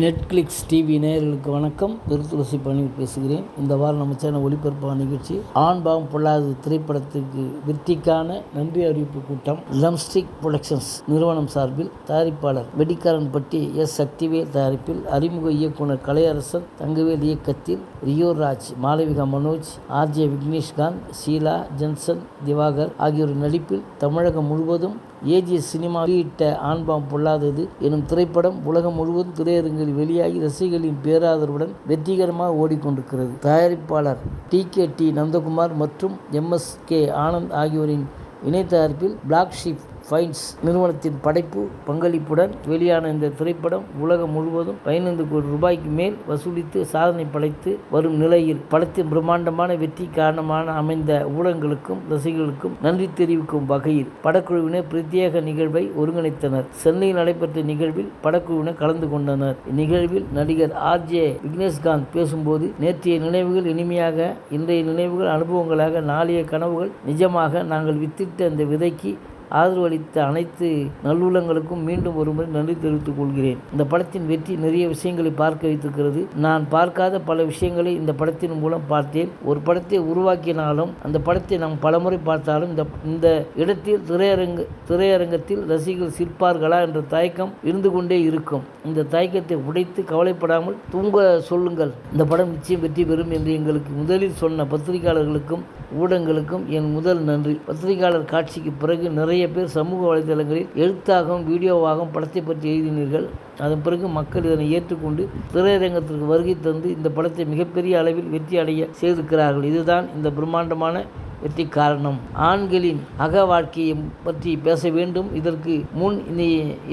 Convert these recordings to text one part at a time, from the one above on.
Netflix TV நேயர்களுக்கு வணக்கம். பெருத்துளசி பணி பேசுகிறேன். இந்த வாரம் நம்ம சேனல் ஒளிபரப்பான நிகழ்ச்சி ஆண் பாவம் பொல்லாது திரைப்படத்திற்கு வெற்றிக்கான நன்றி அறிவிப்பு கூட்டம். லம்ஸ்டிக் புரொடக்ஷன்ஸ் நிறுவனம் சார்பில் தயாரிப்பாளர் வெடிக்காரன்பட்டி எஸ். சக்திவேல் தயாரிப்பில் அறிமுக இயக்குனர் கலையரசன் தங்கவேல் இயக்கத்தில் ரியோ ராஜ் மாளவிகா மனோஜ் ஆர்ஜே விக்னேஷ்காந்த் ஷீலா ஜென்சன் திவாகர் ஆகியோர் நடிப்பில் தமிழகம் முழுவதும் ஏஜிஎஸ் சினிமா வெளியிட்ட ஆண்பாம் பொல்லாதது எனும் திரைப்படம் உலகம் முழுவதும் திரையரங்கில் வெளியாகி ரசிகர்களின் பேராதரவுடன் வெற்றிகரமாக ஓடிக்கொண்டிருக்கிறது. தயாரிப்பாளர் டி கே டி நந்தகுமார் மற்றும் எம்எஸ் கே ஆனந்த் ஆகியோரின் இணை தயாரிப்பில் பிளாக் ஷீப் ஃபைன்ஸ் நிறுவனத்தின் படைப்பு பங்களிப்புடன் வெளியான இந்த திரைப்படம் உலகம் முழுவதும் பதினைந்து கோடி ரூபாய்க்கு மேல் வசூலித்து சாதனை படைத்து வரும் நிலையில் படத்தின் பிரம்மாண்டமான வெற்றி காரணமான அமைந்த ஊடகங்களுக்கும் ரசிகர்களுக்கும் நன்றி தெரிவிக்கும் வகையில் படக்குழுவினர் பிரத்யேக நிகழ்வை ஒருங்கிணைத்தனர். சென்னையில் நடைபெற்ற நிகழ்வில் படக்குழுவினர் கலந்து கொண்டனர். இந்நிகழ்வில் நடிகர் ஆர் ஜே விக்னேஷ்காந்த் பேசும்போது நேற்றைய நினைவுகள் இனிமையாக இன்றைய நினைவுகள் அனுபவங்களாக நாளைய கனவுகள் நிஜமாக நாங்கள் வித்திட்ட அந்த விதைக்கு ஆதரவளித்த அனைத்து நல்லுள்ளங்களுக்கும் மீண்டும் ஒருமுறை நன்றி தெரிவித்துக் கொள்கிறேன். இந்த படத்தின் வெற்றி நிறைய விஷயங்களை பார்க்க வைத்திருக்கிறது. நான் பார்க்காத பல விஷயங்களை இந்த படத்தின் மூலம் பார்த்தேன். ஒரு படத்தை உருவாக்கினாலும் அந்த படத்தை நாம் பலமுறை பார்த்தாலும் இந்த இந்த இடத்தில் திரையரங்கு திரையரங்கத்தில் ரசிகர்கள் சிரிப்பார்களா என்ற தயக்கம் இருந்து கொண்டே இருக்கும். இந்த தயக்கத்தை உடைத்து கவலைப்படாமல் தூங்க சொல்லுங்கள். இந்த படம் நிச்சயம் வெற்றி பெறும் என்று எங்களுக்கு முதலில் சொன்ன பத்திரிகையாளர்களுக்கும் ஊடகங்களுக்கும் என் முதல் நன்றி. பத்திரிகையாளர் காட்சிக்கு பிறகு நிறைய பேர் சமூக வலைதளங்களில் எழுத்தாகவும் வீடியோவாகவும் படத்தை பற்றி எழுதினீர்கள். அதன் பிறகு மக்கள் இதனை ஏற்றுக்கொண்டு திரையரங்கத்திற்கு வருகை தந்து இந்த படத்தை மிகப்பெரிய அளவில் வெற்றி அடைய செய்திருக்கிறார்கள். இதுதான் இந்த பிரம்மாண்டமான வெற்றி காரணம். ஆண்களின் அக வாழ்க்கையை பற்றி பேச வேண்டும். இதற்கு முன்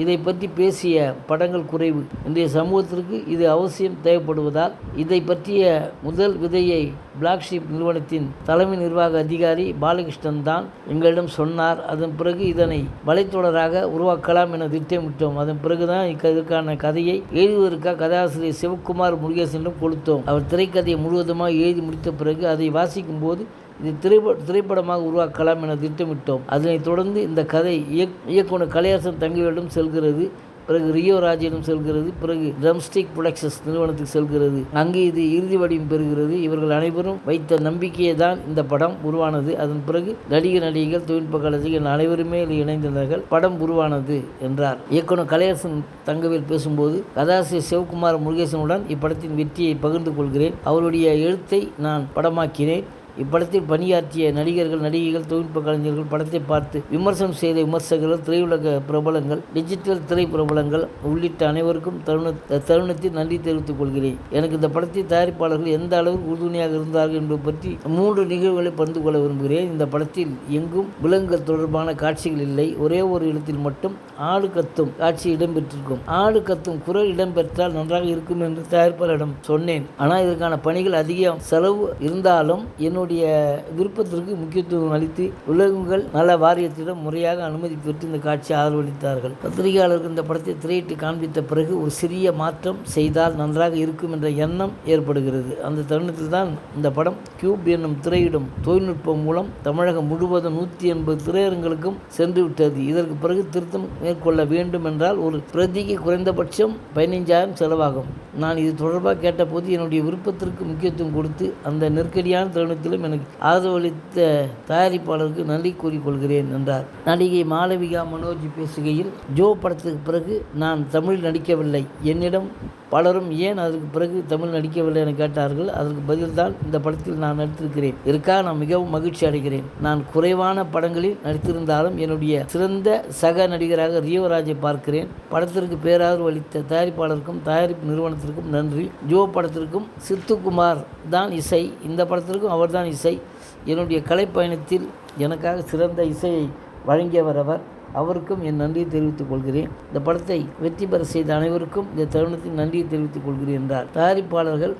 இதை பற்றி பேசிய படங்கள் குறைவு. இன்றைய சமூகத்திற்கு இது அவசியம் தேவைப்படுவதால் இதை பற்றிய முதல் விதையை பிளாக்ஷிப் நிறுவனத்தின் தலைமை நிர்வாக அதிகாரி பாலகிருஷ்ணன் தான் எங்களிடம் சொன்னார். அதன் பிறகு இதனை வலைத்தொடராக உருவாக்கலாம் என திட்டமிட்டோம். அதன் பிறகுதான் இதற்கான கதையை எழுதுவதற்காக கதாசிரியர் சிவகுமார் முருகேசனிடம் கொடுத்தோம். அவர் திரைக்கதையை முழுவதுமாக எழுதி முடித்த பிறகு அதை வாசிக்கும் போது இது திரைப்பட திரைப்படமாக உருவாக்கலாம் என திட்டமிட்டோம். அதனைத் தொடர்ந்து இந்த கதை இயக் இயக்குனர் கலையரசன் தங்கிகளிடம் செல்கிறது பிறகு ரியோ ராஜிடம் செல்கிறது பிறகு ட்ரம்ஸ்டிக் புரொடக்ஷன்ஸ் நிறுவனத்துக்கு செல்கிறது. அங்கே இது இறுதி வடிவம் பெறுகிறது. இவர்கள் அனைவரும் வைத்த நம்பிக்கையை தான் இந்த படம் உருவானது. அதன் பிறகு நடிகர் நடிகைகள் தொழில்நுட்ப கலைஞர்கள் அனைவருமே இணைந்தனர்கள். படம் உருவானது என்றார். இயக்குனர் கலையரசன் தங்கவேல் பேசும்போது கதாசிரியர் சிவகுமார் முருகேசனுடன் இப்படத்தின் வெற்றியை பகிர்ந்து கொள்கிறேன். அவருடைய எழுத்தை நான் படமாக்கினேன். இப்படத்தில் பணியாற்றிய நடிகர்கள் நடிகைகள் தொழில்நுட்ப கலைஞர்கள் படத்தை பார்த்து விமர்சனம் செய்த விமர்சகர்கள் திரையுலக பிரபலங்கள் டிஜிட்டல் திரை பிரபலங்கள் உள்ளிட்ட அனைவருக்கும் தருண தருணத்தில் நன்றி தெரிவித்துக் கொள்கிறேன். எனக்கு இந்த படத்தை தயாரிப்பாளர்கள் எந்த அளவுக்கு உறுதுணையாக இருந்தார்கள் என்பது பற்றி மூன்று நிகழ்வுகளை பகிர்ந்து கொள்ள விரும்புகிறேன். இந்த படத்தில் எங்கும் விலங்குகள் தொடர்பான காட்சிகள் இல்லை. ஒரே ஒரு இடத்தில் மட்டும் ஆடு கத்தும் காட்சி இடம்பெற்றிருக்கும். ஆடு கத்தும் குரல் இடம்பெற்றால் நன்றாக இருக்கும் என்று தயாரிப்பாளரிடம் சொன்னேன். ஆனால் இதற்கான பணிகள் அதிகம் செலவு இருந்தாலும் என்னுடைய என்னுடைய விருப்பத்திற்கு முக்கியத்துவம் அளித்து உலகங்கள் நல வாரியத்திடம் முறையாக அனுமதி பெற்று இந்த காட்சி ஆதரவளித்தார்கள். பத்திரிகையாளர்கள் இந்த படத்தை திரையிட்டு காண்பித்த பிறகு ஒரு சிறிய மாற்றம் செய்தால் நன்றாக இருக்கும் என்ற எண்ணம் ஏற்படுகிறது. அந்த தருணத்தில் தான் இந்த படம் கியூப் என்னும் திரையிடும் தொழில்நுட்பம் மூலம் தமிழகம் முழுவதும் நூற்றி எண்பது திரையரங்களுக்கும் சென்று விட்டது. இதற்கு பிறகு திருத்தம் மேற்கொள்ள வேண்டும் என்றால் ஒரு பிரதிக்கு குறைந்தபட்சம் பதினைஞ்சாயிரம் செலவாகும். நான் இது தொடர்பாக கேட்டபோது என்னுடைய விருப்பத்திற்கு முக்கியத்துவம் கொடுத்து அந்த நெருக்கடியான தருணத்திலும் எனக்கு ஆதரவளித்த தயாரிப்பாளருக்கு நன்றி கூறிக்கொள்கிறேன் என்றார். நடிகை மாளவிகா மனோஜ் பேசுகையில் ஜோ படத்துக்கு பிறகு நான் தமிழில் நடிக்கவில்லை. என்னிடம் பலரும் ஏன் அதற்கு பிறகு தமிழ் நடிக்கவில்லை என கேட்டார்கள்? அதற்கு பதில்தான் இந்த படத்தில் நான் நடித்திருக்கிறேன். இதற்காக நான் மிகவும் மகிழ்ச்சி அடைகிறேன். நான் குறைவான படங்களில் நடித்திருந்தாலும் என்னுடைய சிறந்த சக நடிகராக ரியவராஜை பார்க்கிறேன். படத்திற்கு பேராதரவு அளித்த தயாரிப்பாளருக்கும் தயாரிப்பு நிறுவனத்திற்கும் நன்றி. ஜோ படத்திற்கும் சித்துக்குமார் தான் இசை. இந்த படத்திற்கும் அவர்தான் இசை. என்னுடைய கலைப்பயணத்தில் எனக்காக சிறந்த இசையை வழங்கியவர் அவர். அவருக்கும் என் நன்றியை தெரிவித்துக் கொள்கிறேன். இந்த படத்தை வெற்றி பெற செய்த அனைவருக்கும் இந்த தருணத்தின் நன்றியை தெரிவித்துக் கொள்கிறேன் என்றார். தயாரிப்பாளர்கள்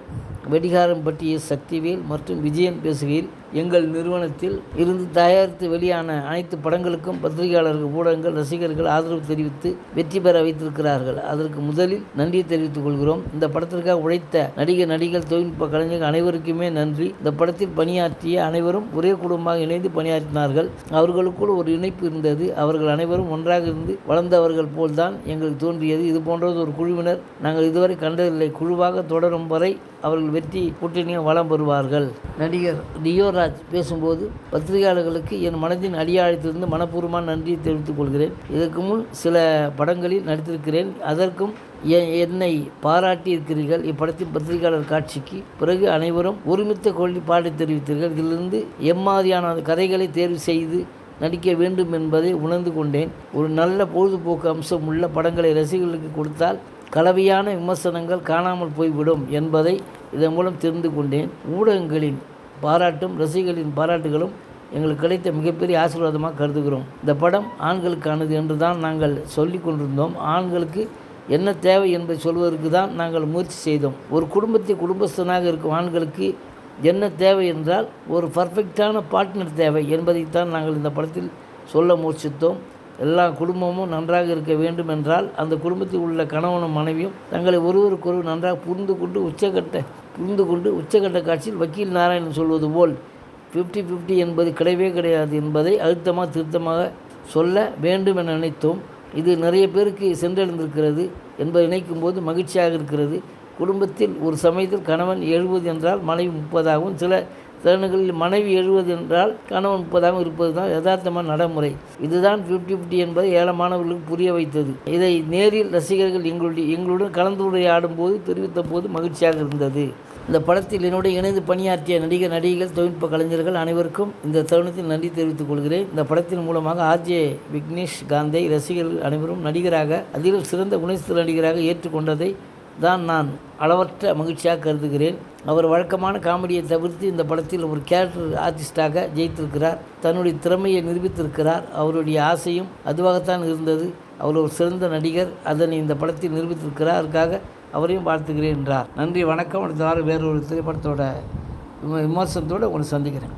வெடிகாரம் பற்றிய சக்திவேல் மற்றும் விஜயன் பேசுகையில் எங்கள் நிறுவனத்தில் இருந்து தயாரித்து வெளியான அனைத்து படங்களுக்கும் பத்திரிகையாளர்கள் ஊடகங்கள் ரசிகர்கள் ஆதரவு தெரிவித்து வெற்றி பெற வைத்திருக்கிறார்கள். அதற்கு முதலில் நன்றியை தெரிவித்துக் கொள்கிறோம். இந்த படத்திற்காக உழைத்த நடிகர் நடிகர் தொழில்நுட்ப கலைஞர்கள் அனைவருக்குமே நன்றி. இந்த படத்தில் பணியாற்றிய அனைவரும் ஒரே குடும்பமாக இணைந்து பணியாற்றினார்கள். அவர்களுக்குள் ஒரு இணைப்பு இருந்தது. அவர்கள் அனைவரும் ஒன்றாக இருந்து வளர்ந்தவர்கள் போல்தான் எங்களுக்கு தோன்றியது. இது போன்றது ஒரு குழுவினர் நாங்கள் இதுவரை கண்டதில்லை. குழுவாக தொடரும் வரை அவர்கள் வெற்றி கூட்டணியாக வளம் பெறுவார்கள் நடிகர் டியோர் ராஜ் பேசும்போது பத்திரிகையாளர்களுக்கு என் மனதின் அடியாழத்திலிருந்து மனப்பூர்வமான நன்றியை தெரிவித்துக் கொள்கிறேன். இதற்கு முன் சில படங்களில் நடித்திருக்கிறேன். அதற்கும் எ- என்னை பாராட்டி இருக்கிறீர்கள் இப்படத்தின் பத்திரிகையாளர் காட்சிக்கு பிறகு அனைவரும் ஒருமித்த கொள்ளி பாடி தெரிவித்தீர்கள். இதிலிருந்து எம்மாதிரியான கதைகளை தேர்வு செய்து நடிக்க வேண்டும் என்பதை உணர்ந்து கொண்டேன். ஒரு நல்ல பொழுதுபோக்கு அம்சம் உள்ள படங்களை ரசிகர்களுக்கு கொடுத்தால் கலவையான விமர்சனங்கள் காணாமல் போய்விடும் என்பதை இதன் மூலம் தெரிந்து கொண்டேன். ஊடகங்களின் பாராட்டும் ரசிகர்களின் பாராட்டுகளும் எங்களுக்கு கிடைத்த மிகப்பெரிய ஆசீர்வாதமாக கருதுகிறோம். இந்த படம் ஆண்களுக்கானது என்று தான் நாங்கள் சொல்லி கொண்டிருந்தோம். ஆண்களுக்கு என்ன தேவை என்பதை சொல்வதற்கு தான் நாங்கள் முயற்சி செய்தோம். ஒரு குடும்பத்தை குடும்பஸ்தனாக இருக்கும் ஆண்களுக்கு என்ன தேவை என்றால் ஒரு பர்ஃபெக்டான பார்ட்னர் தேவை என்பதைத்தான் நாங்கள் இந்த படத்தில் சொல்ல முயற்சித்தோம். எல்லா குடும்பமும் நன்றாக இருக்க வேண்டும் என்றால் அந்த குடும்பத்தில் உள்ள கணவனும் மனைவியும் தங்களை ஒருவருக்கொருவர் நன்றாக புரிந்து கொண்டு உச்சகட்ட புரிந்து கொண்டு உச்சகட்ட காட்சியில் வக்கீல் நாராயணன் சொல்வது போல் ஃபிஃப்டி ஃபிஃப்டி என்பது கிடையவே கிடையாது என்பதை அழுத்தமாக திருத்தமாக சொல்ல வேண்டும் என நினைத்தோம். இது நிறைய பேருக்கு சென்றடைந்திருக்கிறது என்பதை நினைக்கும் போது மகிழ்ச்சியாக இருக்கிறது. குடும்பத்தில் ஒரு சமயத்தில் கணவன் எழுபது என்றால் மனைவி முப்பதாகவும் சில தருணங்களில் மனைவி எழுவது என்றால் கணவன் முப்பதாகவும் இருப்பது தான் யதார்த்தமான நடைமுறை. இதுதான் ஃபிஃப்டி ஃபிஃப்டி என்பதை ஏழமானவர்களுக்கு புரிய வைத்தது. இதை நேரில் ரசிகர்கள் எங்களுடைய எங்களுடன் கலந்துரையாடும் போது தெரிவித்த போது மகிழ்ச்சியாக இருந்தது. இந்த படத்தில் என்னுடைய இணைந்து பணியாற்றிய நடிகர் நடிகைகள் தொழில்நுட்ப கலைஞர்கள் அனைவருக்கும் இந்த தருணத்தில் நன்றி தெரிவித்துக் கொள்கிறேன். இந்த படத்தின் மூலமாக ஆர்ஜே விக்னேஷ் காந்தை ரசிகர்கள் அனைவரும் நடிகராக அதிலும் சிறந்த குணஸ்தர் நடிகராக ஏற்றுக்கொண்டதை தான் நான் அளவற்ற மகிழ்ச்சியாக கருதுகிறேன். அவர் வழக்கமான காமெடியை தவிர்த்து இந்த படத்தில் ஒரு கேரக்டர் ஆர்டிஸ்டாக ஜெயித்திருக்கிறார். தன்னுடைய திறமையை நிரூபித்திருக்கிறார். அவருடைய ஆசையும் அதுவாகத்தான் இருந்தது. அவர் ஒரு சிறந்த நடிகர். அதனை இந்த படத்தில் நிரூபித்திருக்கிறார் அதுக்காக அவரையும் வாழ்த்துகிறேன் என்றார். நன்றி வணக்கம். அடுத்த வாரம் வேறொரு திரைப்படத்தோட விம- விமர்சனத்தோடு உங்களை சந்திக்கிறேன்.